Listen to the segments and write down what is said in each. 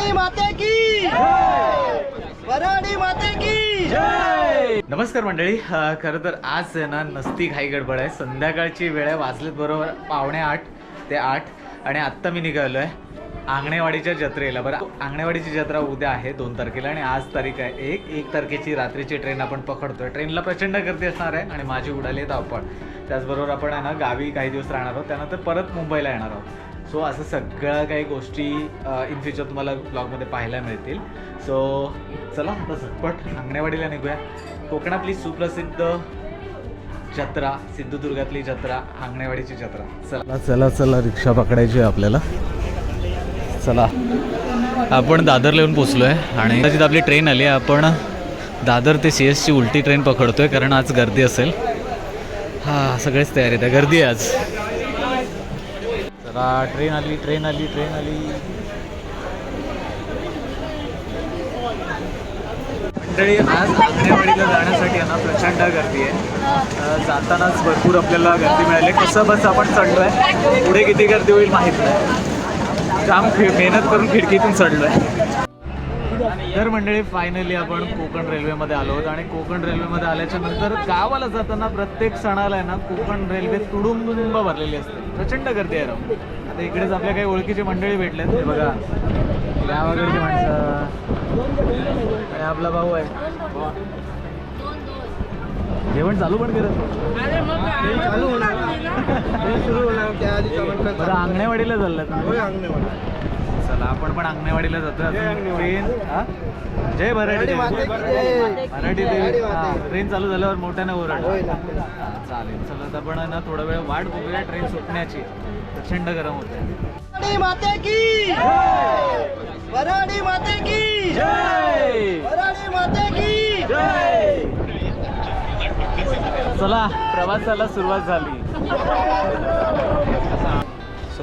वराडी माते की वराडी माते की नमस्कार मंडळी. अ, खरं तर आज आहे ना नसती घाई गडबड आहे. संध्याकाळची वेळ आहे वाजलेत बरोबर पावणे आठ ते आठ. आणि आत्ता मी निघालो आहे आंगणेवाडीच्या जत्रेला. बरं आंगणेवाडीची जत्रा उद्या आहे दोन तारखेला. आणि आज तारीख आहे एक. एक तारखेची रात्रीची ट्रेन आपण पकडतोय. ट्रेनला प्रचंड गर्दी असणार आहे आणि माझी उडाली आहे धावपळ त्याचबरोबर आपण आहे ना गावी काही दिवस राहणार आहोत. त्यानंतर परत मुंबईला येणार आहोत. सो असं सगळ्या काही गोष्टी इन फ्युचर तुम्हाला ब्लॉगमध्ये पाहायला मिळतील. सो चला आता झटपट अंगणेवाडीला निघूया. कोकणातली सुप्रसिद्ध जत्रा सिंधुदुर्गातली जत्रा आंगणेवाडीची जत्रा. चला. चला चला रिक्षा पकडायची आहे आपल्याला. चला. आपण दादरला येऊन पोचलो आहे आणि कदाचित आपली ट्रेन आली आहे. आपण दादर ते सी एसची उलटी ट्रेन पकडतोय कारण आज गर्दी असेल. हां सगळेच तयारी आहे गर्दी आहे आज. चला ट्रेन आली ट्रेन आली ट्रेन आली. मंडळी आज आंगणेवाडीला जाण्यासाठी आहे ना प्रचंड गर्दी आहे. जातानाच भरपूर आपल्याला गर्दी मिळाली. कसं बस आपण चढलो आहे पुढे किती गर्दी होईल माहीत नाही. खि- मेहनत करून खिडकीतून चढलो आहे तर मंडळी फायनली आपण कोकण रेल्वेमध्ये आलो आहोत. आणि कोकण रेल्वेमध्ये आल्याच्यानंतर गावाला जाताना प्रत्येक सणाला आहे ना कोकण रेल्वे तुडुंब भरलेली असते. प्रचंड गर्दी आहे आता इकडेच आपल्या काही ओळखीचे मंडळी भेटलेत हे बघा. गावाकडची माणसं. आपला भाऊ आहे. जेवण चालू पण करत चालू होणार. सुरू होणार त्या आधी बरं अंगणेवाडीला चाललं चला आपण पण अंगणेवाडीला जय अंगणेवाडी. ट्रेन? जय जय. माते. हा, ट्रेन चालू झाल्यावर मोठ्याने ओरड. चालेल. चला आता आपण आहे ना थोडा वेळ वाट बघूया ट्रेन सुटण्याची. प्रचंड गरम होते. माते की. माते की. वराडी माते की. चला प्रवासाला सुरुवात झाली.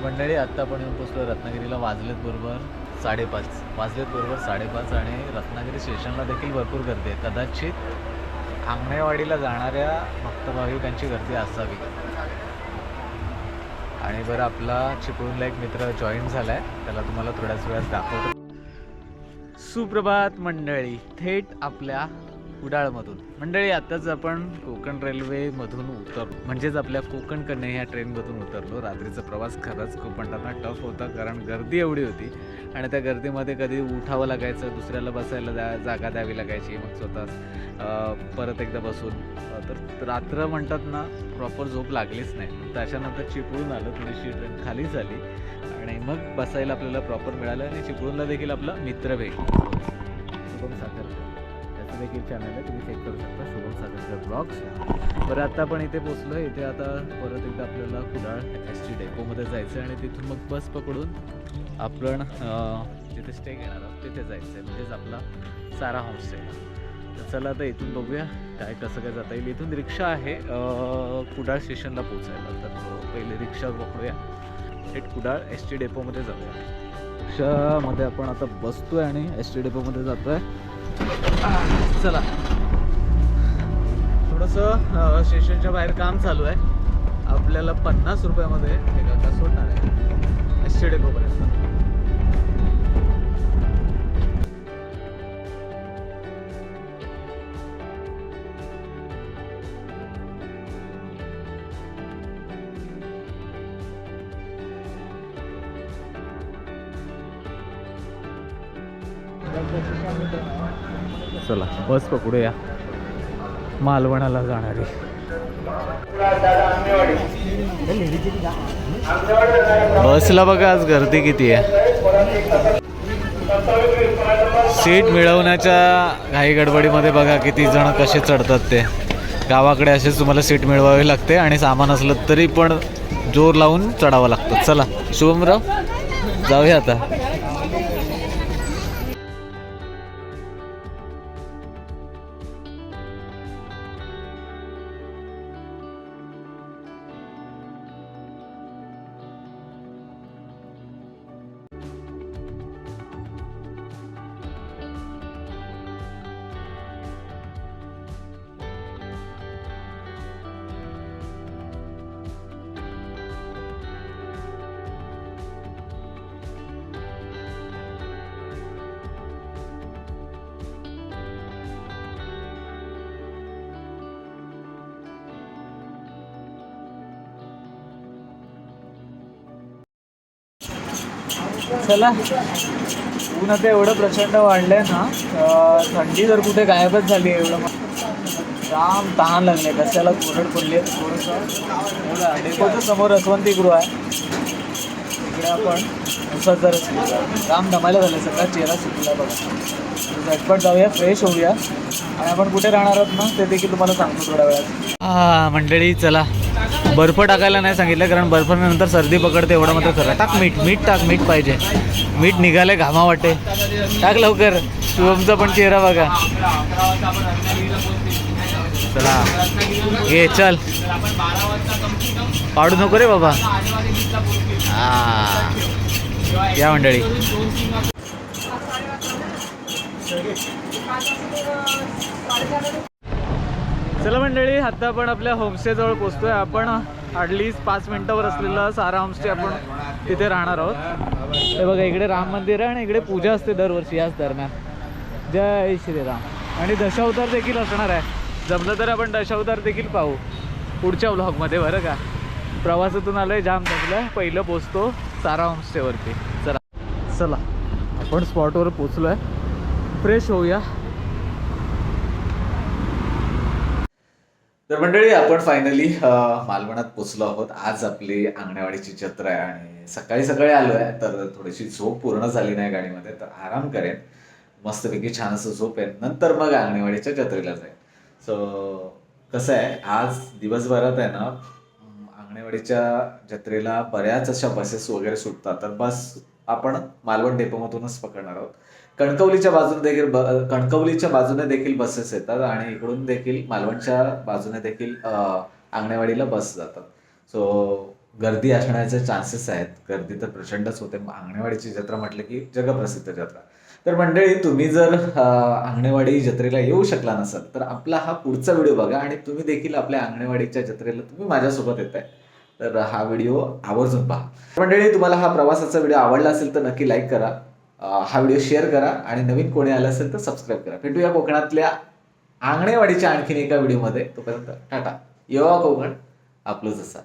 मंडळी आत्ता आपण येऊन पोचलो रत्नागिरीला वाजलेत बरोबर साडेपाच. वाजलेत बरोबर साडेपाच आणि रत्नागिरी स्टेशनला देखील भरपूर गर्दी आहे. कदाचित आंगणेवाडीला जाणाऱ्या भक्त भाविकांची गर्दी असावी. आणि बरं आपला चिपळूणला एक मित्र जॉईन झाला आहे त्याला तुम्हाला थोड्याच वेळात दाखवतो. सुप्रभात मंडळी थेट आपल्या कुडाळमधून. मंडळी आताच आपण कोकण रेल्वेमधून उतरलो. म्हणजेच आपल्या कोकण कन्या ह्या ट्रेनमधून उतरलो. रात्रीचा प्रवास खरंच खूप टफ होता कारण गर्दी एवढी होती. आणि त्या गर्दीमध्ये कधी उठावं लागायचं दुसऱ्याला बसायला द्या जागा द्यावी लागायची मग स्वतः परत एकदा बसून. तर रात्र म्हणतात ना प्रॉपर झोप लागलीच नाही. त्याच्यानंतर चिपळून आलं थोडीशी ट्रेन खाली झाली. आणि मग बसायला आपल्याला प्रॉपर मिळालं आणि चिपळूणला देखील आपला मित्र भेट शुभम त्याचं देखील चॅनल आहे तुम्ही चेक करू शकता. शुभम साखरकर ब्लॉग्स बरं आता आपण इथे पोचलो इथे आता परत एकदा आपल्याला कुडाळ एस टी डेपोमध्ये जायचं आहे आणि तिथून मग बस पकडून आपण जिथे स्टे घेणार आहोत तिथे जायचं आहे म्हणजेच आपला सारा होमस्टे तर चला आता इथून बघूया काय कसं काय जाता येईल. इथून रिक्षा आहे कुडाळ स्टेशनला पोचायला तर पहिले रिक्षा पकडूया. थेट कुडाळ एस टी डेपोमध्ये जाऊया. रिक्षामध्ये आपण आता बसतो आहे आणि एस टी डेपोमध्ये जातो आहे चला. थोडंसं स्टेशनच्या बाहेर काम चालू आहे. आपल्याला पन्नास रुपयामध्ये हे काका सोडणार आहे. एस टी डेपोपर्यंत चला बस पकडूया. मालवणाला जाणारी. बसला बघा आज गर्दी किती आहे. सीट मिळवण्याच्या घाई गडबडीमध्ये बघा किती जण कसे चढतात ते. गावाकडे असेच तुम्हाला सीट मिळवावी लागते आणि सामान असलं तरी पण जोर लावून चढावं लागतं. चला शुभमराव जाऊया आता. चला. ऊन आता एवढं प्रचंड वाढलंय ना थंडी जर कुठे गायबच झाली आहे एवढं. मग जाम तहान लागले कशाला कोरड पडली आहे थोडंसं समोर रसवंती गृह आहे. तिकडे आपण उसाचा रस जाम दमायला झालं सगळा चेहरा सुकला बघा. झटपट जाऊया फ्रेश होऊया. आणि आपण कुठे राहणार आहोत ना ते देखील तुम्हाला सांगतो थोड्या वेळात. मंडळी चला. बर्फ टाकायला नाही सांगितलं कारण बर्फानंतर सर्दी पकडते एवढं मात्र खरं. टाक मीठ मीठ टाक मीठ पाहिजे. मीठ निघाले घामा वाटे टाक लवकर. शुभमचा पण चेहरा बघा. चला. घे चल. पाडू नको रे बाबा. हा. या मंडळी. चला मंडळी आता आपण आपल्या होमस्टेजवळ पोचतोय. आपण अडलीच पाच मिनिटावर असलेला सारा होमस्टे आपण तिथे राहणार आहोत. हे बघा इकडे राम मंदिर आहे आणि इकडे पूजा असते दरवर्षी याच दरम्यान. जय श्रीराम. आणि दशावतार देखील असणार आहे. जमलं तर आपण दशावतार देखील पाहू. पुढच्या व्लॉगमध्ये बरं का? प्रवासातून आलोय जाम जमलं पहिलं पोचतो सारा होमस्टेवरती. चला. चला आपण स्पॉटवर पोचलो आहे फ्रेश होऊया. तर मंडळी आपण फायनली मालवणात पोचलो आहोत. आज आपली अंगणवाडीची जत्रा आहे आणि सकाळी सकाळी आलो आहे. तर थोडीशी झोप पूर्ण झाली नाही गाडीमध्ये तर आराम करेन. मस्तपैकी छान असं झोप आहे नंतर मग अंगणवाडीच्या जत्रेला जाईल सो कसं आहे आज दिवसभरात आहे ना अंगणवाडीच्या जत्रेला बऱ्याच अशा बसेस वगैरे सुटतात. तर बस आपण मालवण डेपोमधूनच पकडणार आहोत. कणकवलीच्या बाजूने देखील कणकवलीच्या बाजूने देखील बसेस येतात आणि इकडून देखील मालवणच्या बाजूने देखील आंगणेवाडीला बस जातात. सो गर्दी असण्याचे चान्सेस आहेत. गर्दी तर प्रचंडच होते. आंगणेवाडीची अंगणवाडीची जत्रा म्हटलं की जगप्रसिद्ध जत्रा. तर मंडळी तुम्ही जर आंगणेवाडी अंगणवाडी जत्रेला येऊ शकला नसाल तर आपला हा पुढचा व्हिडिओ बघा आणि तुम्ही देखील आपल्या अंगणवाडीच्या जत्रेला तुम्ही माझ्यासोबत येत आहे तर हा व्हिडिओ आवर्जून पहा. मंडळी तुम्हाला हा प्रवासाचा व्हिडिओ आवडला असेल तर नक्की लाईक करा. हा व्हिडिओ शेअर करा आणि नवीन कोणी आला असेल तर सबस्क्राईब करा. भेटूया कोकणातल्या आंगणेवाडीच्या आणखीन एका व्हिडिओमध्ये तोपर्यंत टाटा. येवा कोकण आपलं जसा.